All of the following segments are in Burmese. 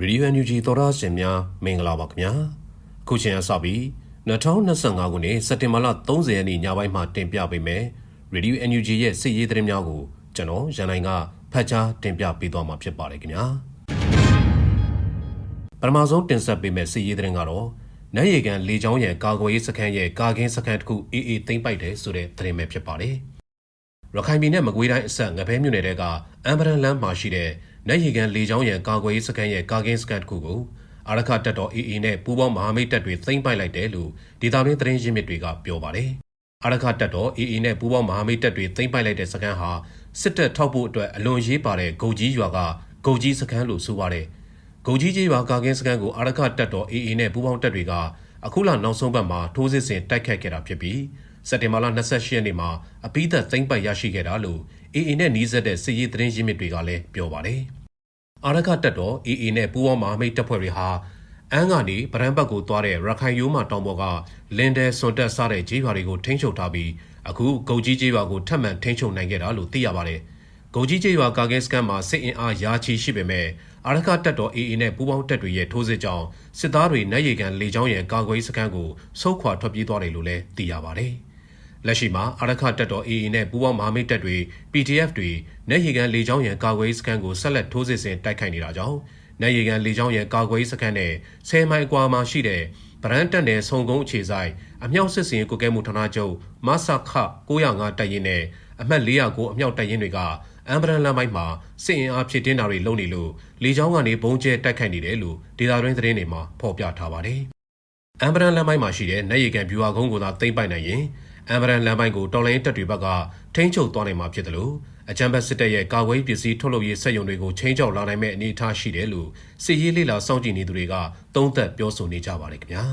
ရေဒီယို NUG သောရရှင်များမင်္ဂလာပါခင်ဗျာအခုချိန်အစပြီး2025ခုနှစ်စက်တင်ဘာလ30ရက်နေ့ညပိုင်းမှာတင်ပြပေးမယ်ရေဒီယို NUG ရဲ့စစ်ရေးသတင်းများကိုကျွန်တော်ရန်နိုင်ကဖတ်ကြားတင်ပြပေးသွားမှာဖြစ်ပါတယ်ခင်ဗျာပထမဆုံးတင်ဆက်ပေးမယ့်စစ်ရေးသတင်းကတော့နတ်ရေကန်လေကြောင်းရန်ကာကွယ်ရေးစခန်းရဲ့ကာကင်းစခန်းတစ်ခုအေးအေးသိမ်းပိုက်တယ်ဆိုတဲ့သတင်းပဲဖြစ်ပါတယ်ရခိုင်ပြည်နယ်မကွေးတိုင်းအဆက်ငပဲမြို့နယ်တဲကအမ်ဘရန်လမ်းမှာရှိတဲ့ နိုင်ရီကန်လေကြောင်းရန်ကာကွယ်ရေးစခန်းရဲ့ကာကင်းစခန်းတစ်ခုကိုအာရခတက်တော် AA နဲ့ပူးပေါင်းမဟာမိတ်တပ်တွေသိမ်းပိုက်လိုက်တယ်လို့ဒေတာရင်းသတင်းရင်းမြစ်တွေကပြောပါတယ်။အာရခတက်တော် AA နဲ့ပူးပေါင်းမဟာမိတ်တပ်တွေသိမ်းပိုက်လိုက်တဲ့စခန်းဟာစစ်တပ်ထောက်ဖို့အတွက်အလွန်ရေးပါတဲ့ဂုံကြီးရွာကဂုံကြီးစခန်းလို့ဆိုပါတယ်။ဂုံကြီးကြီးရွာကာကင်းစခန်းကိုအာရခတက်တော် AA နဲ့ပူးပေါင်းတပ်တွေကအခုလနောက်ဆုံးပတ်မှာထိုးစစ်ဆင်တိုက်ခတ်ခဲ့တာဖြစ်ပြီးစက်တင်ဘာလ28ရက်နေ့မှာအပိသက်သိမ်းပိုက်ရရှိခဲ့တာလို့ AA နဲ့နှီးစပ်တဲ့စစ်ရေးသတင်းရင်းမြစ်တွေကလည်းပြောပါတယ်။အာရခတက်တော် AA နဲ့ပူးပေါင်းမဟာမိတ်တပ်ဖွဲ့တွေဟာအန်းကနေဗရန်ဘတ်ကိုသွားတဲ့ရခိုင်ရိုးမတောင်ပေါ်ကလင်ဒဲစွန်တက်စားတဲ့ဂျေးရွာတွေကိုထိန်းချုပ်ထားပြီးအခုဂုတ်ကြီးဂျေးရွာကိုထပ်မံထိန်းချုပ်နိုင်ခဲ့တာလို့သိရပါတယ်။ဂုတ်ကြီးဂျေးရွာကာကင်းစကန်မှာစစ်အင်အားရာချီရှိပေမဲ့အာရခတက်တော် AA နဲ့ပူးပေါင်းတပ်တွေရဲ့ထိုးစစ်ကြောင့်စစ်သားတွေနိုင်ရီကန်လေကြောင်းရန်ကာကွယ်စခန်းကိုဆုတ်ခွာထွက်ပြေးသွားတယ်လို့လည်းသိရပါတယ်။ လက်ရှိမှာအာရခတက်တော် AA နဲ့ပူးပေါင်းမဟာမိတ်တပ်တွေ PDF တွေနေရီကန်လေကြောင်းရန်ကာကွယ်စခန်းကိုဆက်လက်ထိုးစစ်ဆင်တိုက်ခိုက်နေတာကြောင့်နေရီကန်လေကြောင်းရန်ကာကွယ်စခန်းနဲ့10မိုင်အကွာမှာရှိတဲ့ဗရန်တက်နယ်ဆုံကုန်းအခြေဆိုင်အမြောက်စစ်စင်ကိုကဲမှုဌာနချုပ်မဆခ905တပ်ရင်းနဲ့အမှတ်409အမြောက်တပ်ရင်းတွေကအမ်ဘရန်လမ်းပိုင်းမှာစစ်အင်အားဖြစ်တင်းတာတွေလုပ်နေလို့လေကြောင်းကနေဘုံကျဲတိုက်ခိုက်နေတယ်လို့ဒေတာရင်းသတင်းတွေမှာဖော်ပြထားပါတယ်။အမ်ဘရန်လမ်းပိုင်းမှာရှိတဲ့နေရီကန်ဗျူဟာကုန်းကိုသာသိမ်းပိုက်နိုင်ရင် အမ်ဘရန်လမ်းပိုင်းကိုတော်လိုင်းတပ်တွေဘက်ကထိန်းချုပ်သွားနိုင်မှာဖြစ်တယ်လို့အကြံဘတ်စစ်တပ်ရဲ့ကာကွယ်ပစ္စည်းထုတ်လုပ်ရေးစက်ရုံတွေကိုချင်းချောက်လာနိုင်မဲ့အနေအထားရှိတယ်လို့စစ်ရေးလေလာစောင့်ကြည့်နေသူတွေကသုံးသပ်ပြောဆိုနေကြပါတယ်ခင်ဗျာ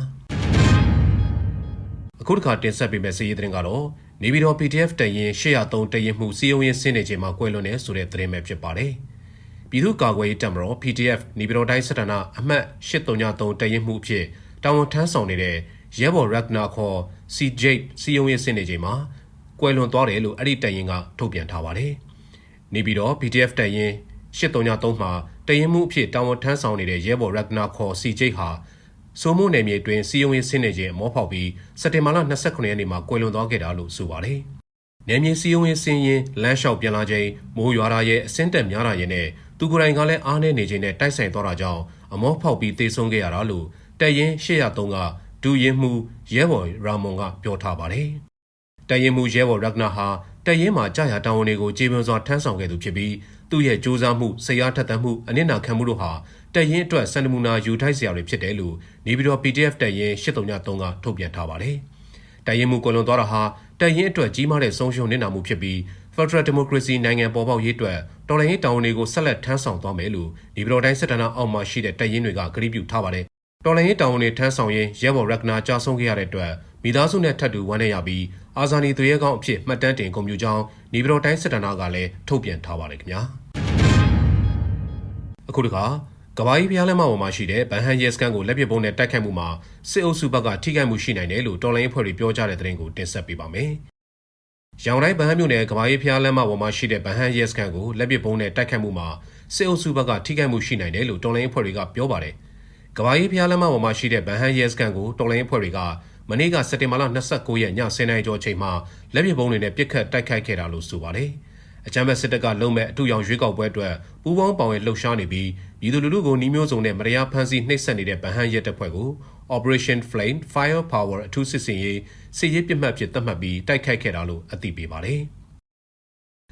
အခုတစ်ခါတင်ဆက်ပေးမယ့်စစ်ရေးသတင်းကတော့နေပြည်တော် PDF တရင်803တရင်မှုစီယုံရင်ဆင်းနေချိန်မှာကွဲလွန်နေဆိုတဲ့သတင်းပဲဖြစ်ပါတယ်ပြည်သူ့ကာကွယ်ရေးတပ်မတော် PDF နေပြည်တော်တိုင်းစစ်ဌာနအမှတ်833တရင်မှုအဖြစ်တာဝန်ထမ်းဆောင်နေတဲ့ ရဲဘော်ရက်နာခေါ် CJ စီယုံရင်ဆင်းနေချိန်မှာကွဲလွန်သွားတယ်လို့အဲ့ဒီတရင်ကထုတ်ပြန်ထားပါတယ်နေပြည်တော် PDF တရင်833မှာတရင်မှုအဖြစ်တာဝန်ထမ်းဆောင်နေတဲ့ရဲဘော်ရက်နာခေါ် CJ ဟာစိုးမိုးနယ်မြေတွင်စီယုံရေးဆင်းနေခြင်းမောဖောက်ပြီးစက်တင်ဘာလ29ရက်နေ့မှာကွယ်လွန်သွားခဲ့တာလို့ဆိုပါတယ်။နယ်မြေစီယုံရေးဆင်းရင်လမ်းလျှောက်ပြန်လာခြင်းမိုးရွာတာရဲ့အစင်းတက်များတာရဲ့နဲ့သူကိုယ်တိုင်ကလည်းအားနေနေခြင်းနဲ့တိုက်ဆိုင်သွားတာကြောင့်အမောဖောက်ပြီးတေဆုံးခဲ့ရတာလို့တက်ရင်803က ဒူရင်မှုရဲဘော်ရာမွန်ကပြောထားပါတယ်။တက်ရင်မှုရဲဘော်ရက်နာဟာတက်ရင်မှာကြာရတာဝန်တွေကိုကြေပွန်စွာထမ်းဆောင်ခဲ့သူဖြစ်ပြီးသူ့ရဲ့စ조사မှုဆရာထက်သန်မှုအနစ်နာခံမှုတို့ဟာတက်ရင်အတွက်စံနမူနာယူထိုက်စရာတွေဖြစ်တယ်လို့နေပြည်တော် PDF တက်ရင်833ကထုတ်ပြန်ထားပါတယ်။တက်ရင်မှုကွန်လွန်သွားတာဟာတက်ရင်အတွက်ကြီးမားတဲ့ဆုံးရှုံးနစ်နာမှုဖြစ်ပြီး Federal Democracy နိုင်ငံပေါ်ပေါက်ရေးအတွက်တော်လှန်ရေးတောင်းတွေကိုဆက်လက်ထမ်းဆောင်သွားမယ်လို့နေပြည်တော်တိုင်းစစ်တပ်အောက်မှာရှိတဲ့တက်ရင်တွေကကြေညာထားပါတယ်။ တော်လှန်ရေးတောင်းတွေထမ်းဆောင်ရင်းရဲဘော်ရက်နာကြာဆုံးခဲ့ရတဲ့အတွက်မိသားစုနဲ့ထပ်တူဝမ်းနည်းရပြီးအာဇာနည်သူရဲကောင်းအဖြစ်မှတ်တမ်းတင်ဂုဏ်ပြုကြောင်းနေပြည်တော်တိုင်းစစ်တပ်ကလည်းထုတ်ပြန်ထားပါတယ်ခင်ဗျာ။အခုတခါကဘာကြီးဖျားလက်မပေါ်မှာရှိတဲ့ဗန်ဟန်ရဲစကန်ကိုလက်ပစ်ပုံးနဲ့တိုက်ခိုက်မှုမှာစစ်အုပ်စုဘက်ကထိခိုက်မှုရှိနိုင်တယ်လို့တော်လိုင်းအဖွဲ့တွေပြောကြားတဲ့သတင်းကိုတင်ဆက်ပေးပါမယ်။ရောင်တိုင်းဗန်ဟန်မြို့နယ်ကဘာကြီးဖျားလက်မပေါ်မှာရှိတဲ့ဗန်ဟန်ရဲစကန်ကိုလက်ပစ်ပုံးနဲ့တိုက်ခိုက်မှုမှာစစ်အုပ်စုဘက်ကထိခိုက်မှုရှိနိုင်တယ်လို့တော်လိုင်းအဖွဲ့တွေကပြောပါတယ်။ ကဘာကြီးဖျားလက်မပေါ်မှာရှိတဲ့ဗန်ဟန်ရဲစကန်ကိုတော်လိုင်းအဖွဲ့တွေကမနေ့ကစက်တင်ဘာလ29ရက်ည10:00နာရီကျော်အချိန်မှာလက်ပစ်ပုံးတွေနဲ့ပစ်ခတ်တိုက်ခိုက်ခဲ့တာလို့ဆိုပါတယ်။အကြမ်းဖက်စစ်တပ်ကလုံမဲ့အထူရောင်ရွေးကောက်ပွဲအတွက်ပူးပေါင်းပါဝင်လှုပ်ရှားနေပြီးပြည်သူလူထုကိုနှီးမျိုးစုံနဲ့မတရားဖမ်းဆီးနှိပ်စက်နေတဲ့ဗဟန်းရဲတပ်ဖွဲ့ကို Operation Flame Fire Power အထူးစစ်စင်ရေးစစ်ရေးပြစ်မှတ်ဖြစ်သတ်မှတ်ပြီးတိုက်ခိုက်ခဲ့တာလို့အသိပေးပါတယ်။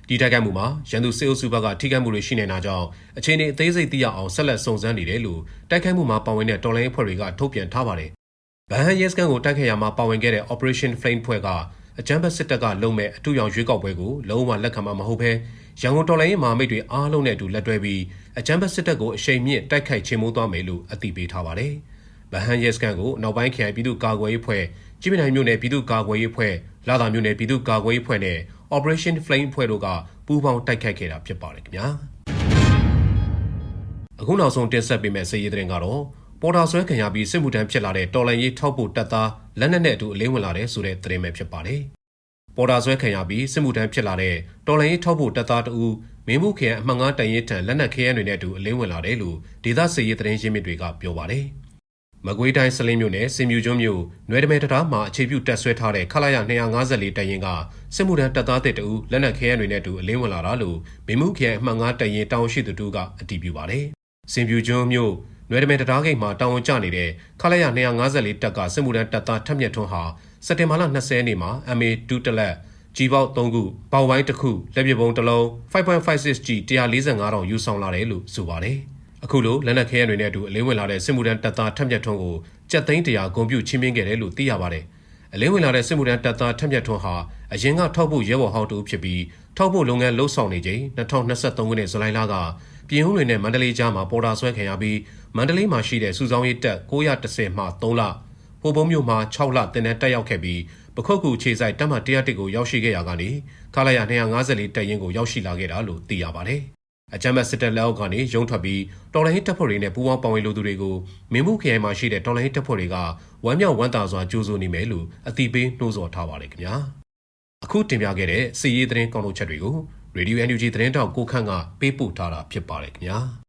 ဒီတိုက်ခိုက်မှုမှာရန်သူစစ်အုပ်စုဘက်ကထိခိုက်မှုတွေရှိနေတာကြောင့်အခြေအနေအသေးစိတ်သိရအောင်ဆက်လက်စုံစမ်းနေတယ်လို့တိုက်ခိုက်မှုမှာပါဝင်တဲ့တော်လိုင်းအဖွဲ့တွေကထုတ်ပြန်ထားပါတယ်။ဗဟန်းရဲစကန်ကိုတိုက်ခိုက်ရမှာပါဝင်ခဲ့တဲ့ Operation Flame ဖွဲ့ကအကြမ်းဖက်စစ်တပ်ကလုံမဲ့အထူရောင်ရွေးကောက်ပွဲကိုလုံးဝလက်ခံမှာမဟုတ်ဘဲရန်ကုန်တော်လိုင်းရေးမဟာမိတ်တွေအားလုံးနဲ့အတူလက်တွဲပြီးအကြမ်းဖက်စစ်တပ်ကိုအရှိန်မြင့်တိုက်ခိုက်ချေမှုန်းသွားမယ်လို့အသိပေးထားပါတယ်။ဗဟန်ရဲစကန်ကိုနောက်ပိုင်းခရိုင်ပြည်သူ့ကာကွယ်ရေးဖွဲ့ကြီးမြနိုင်မြို့နယ်ပြည်သူ့ကာကွယ်ရေးဖွဲ့လာသာမြို့နယ်ပြည်သူ့ကာကွယ်ရေးဖွဲ့နဲ့ Operation Flame ဖွဲ့တို့ကပူးပေါင်းတိုက်ခိုက်ခဲ့တာဖြစ်ပါတယ်ခင်ဗျာ။အခုနောက်ဆုံးတင်ဆက်ပေးမယ့်စစ်ရေးသတင်းကတော့ပေါ်တာဆွဲခံရပြီးစစ်မှုထမ်းဖြစ်လာတဲ့တော်လန်ရေးထောက်ဖို့တပ်သားလက်နက်နဲ့အတူအလင်းဝင်လာတဲ့ဆိုတဲ့သတင်းပဲဖြစ်ပါတယ်။ပေါ်တာဆွဲခံရပြီးစစ်မှုထမ်းဖြစ်လာတဲ့တော်လန်ရေးထောက်ဖို့တပ်သားတဦးမင်းမှုခရိုင်အမှတ်9တရင်ထံလက်နက်ခဲယမ်းတွေနဲ့အတူအလင်းဝင်လာတယ်လို့ဒေသစစ်ရေးသတင်းရင်းမြစ်တွေကပြောပါတယ်။ မကွေးတိုင်းစလင်းမြို့နယ်စင်မြူကျွန်းမြို့နွယ်တမဲတရာမှာအခြေပြုတက်ဆွဲထားတဲ့ခလာရ254တရင်ကစစ်မှုထမ်းတပ်သားတဲ့တူလက်နက်ခဲယမ်းတွေနဲ့အတူအလင်းဝင်လာတာလို့မင်းမှုခရိုင်အမှတ်9တရင်တောင်ရှိသူတို့ကအတည်ပြုပါတယ်။စင်မြူကျွန်းမြို့နွယ်တမဲတရာဂိတ်မှာတာဝန်ကျနေတဲ့ခလာရ254တပ်ကစစ်မှုထမ်းတပ်သားထက်မြက်ထွန်းဟာစက်တင်ဘာလ20ရက်နေ့မှာ MA2 တလက်ကြီးပေါက်3ခုပေါက်ဝိုင်းတစ်ခုလက်ပစ်ပုံတစ်လုံး 5.56G 145တောင်ယူဆောင်လာတယ်လို့ဆိုပါတယ်။ အခုလိုလက်နက်ခဲယမ်းတွေနဲ့အတူအလင်းဝင်လာတဲ့စစ်မှုထမ်းတပ်သားထက်မြက်ထွန်းကိုကြက်သိန်းတရာဂုံပြူချင်းမင်းခဲ့တယ်လို့သိရပါတယ်။အလင်းဝင်လာတဲ့စစ်မှုထမ်းတပ်သားထက်မြက်ထွန်းဟာအရင်ကထောက်ဖို့ရဲဘော်ဟောင်းတူဖြစ်ပြီးထောက်ဖို့လုပ်ငန်းလှုပ်ဆောင်နေချိန်2023ခုနှစ်ဇူလိုင်လကပြည်ဟုံးတွေနဲ့မန္တလေးကြားမှာပေါ်တာဆွဲခံရပြီးမန္တလေးမှာရှိတဲ့စုဆောင်ရေးတပ်910မှ3လဟိုဘုံမြို့မှာ6လတင်တဲ့တက်ရောက်ခဲ့ပြီးပခုတ်ကူခြေဆိုင်တပ်မ101ကိုရောက်ရှိခဲ့ရကနေခလာရ254တပ်ရင်းကိုရောက်ရှိလာခဲ့တာလို့သိရပါတယ်။ အကြမ်းဖက်စစ်တပ်လက်အောက်ကနေရုံထွက်ပြီးတော်လိုင်းတပ်ဖွဲ့တွေနဲ့ပူးပေါင်းပါဝင်လိုသူတွေကိုမင်းမှုခရိုင်မှာရှိတဲ့တော်လိုင်းတပ်ဖွဲ့တွေကဝမ်းမြောက်ဝမ်းသာစွာကြိုးဆိုနေမယ်လို့အတိပေးနှိုးဆော်ထားပါတယ်ခင်ဗျာ။အခုတင်ပြခဲ့တဲ့စီရေးသတင်းကောင်းတို့ချက်တွေကို Radio NUG သတင်းတောက်ကိုခန့်ကပေးပို့ထားတာဖြစ်ပါတယ်ခင်ဗျာ။